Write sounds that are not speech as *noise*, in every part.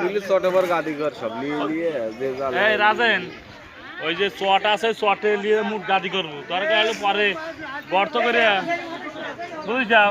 তুই চটে গাদি কর সব নিয়ে নিয়ে যে জাল এই রাজেন ওই যে চট আছে চটে নিয়ে মুখ গাদি করব তোর গেলে পরে গর্ত করে বুঝ যাও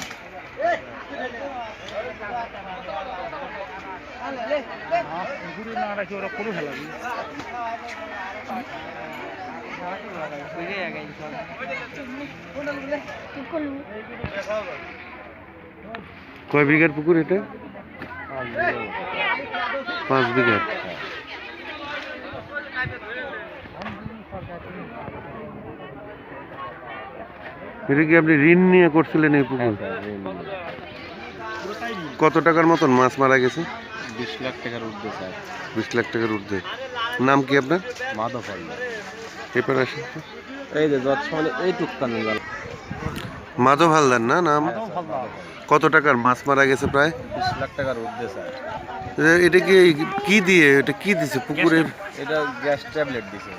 গুরু না রাখি ওরা করে ফেলাবি কয় বিঘার পুকুর এটা? পাঁচ বিঘার। এটা কি আপনি ঋণ নিয়ে করছিলেন এই পুকুর? কত টাকার মতন মাছ মারা গেছে? বিশ লাখ টাকার উঠবে স্যার। বিশ লাখ টাকার ঊর্ধ্বে। নাম কি আপনার? মাধব হালদার। এবার আসেন তো। এই যে যত মানে এই টুকটান গেল। মাধব হালদার না? নাম? কত টাকার মাছ মারা গেছে প্রায়? বিশ লাখ টাকার উঠবে স্যার। এ- এটা কি কি দিয়ে? এটা কি দিছে পুকুরের? এটা গ্যাস ট্যাবলেট দিছে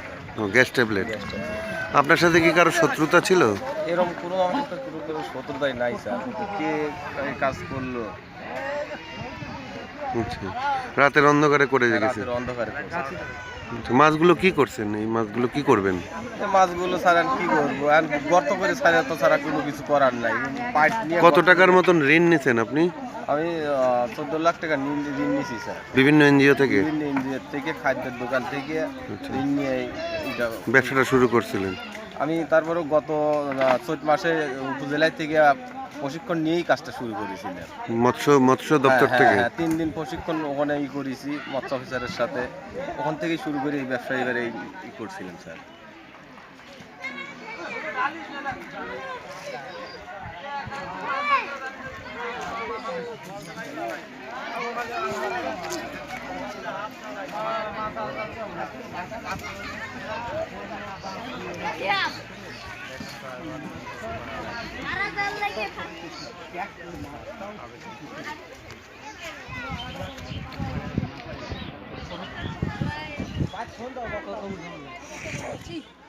গ্যাস ট্যাবলেট। Gas tablet. আপনার সাথে কি কারও শত্রুতা ছিল? এরকম কোনো আমার সাথে কোনো কোনো শত্রুতাই নাই স্যার। কিন্তু কে এই কাজ করল? আচ্ছা রাতের অন্ধকারে করে গেছে। রাতের অন্ধকারে করছে। মাছগুলো কি করছেন? এই মাছগুলো কি করবেন? এই মাছগুলো স্যার আর কি করব? আর গর্ত করে ছাড়া তো ছাড়া কোনো কিছু করার নাই। পাইপ নিয়ে কত টাকার মতন ঋণ নিছেন আপনি? আমি চোদ্দ লাখ টাকা ঋণ ঋণ নিয়েছি স্যার। বিভিন্ন এনজিও থেকে? বিভিন্ন এনজিও থেকে খাদ্যের দোকান থেকে আচ্ছা। ঋণ নিয়ে এটা ব্যবসাটা শুরু করছিলেন। আমি তারপরেও গত আহ, চৈত মাসে উপজেলায় থেকে প্রশিক্ষণ নিয়েই কাজটা শুরু করেছিলাম মৎস্য মৎস্য দপ্তর হ্যাঁ, থেকে? হ্যাঁ, তিন দিন প্রশিক্ষণ ওখানে ই করেছি মৎস্য অফিসারের সাথে। ওখান থেকেই শুরু করে এই ব্যবসা এবারে এই ই করছিলাম স্যার। *laughs* 我听到了，都懂了。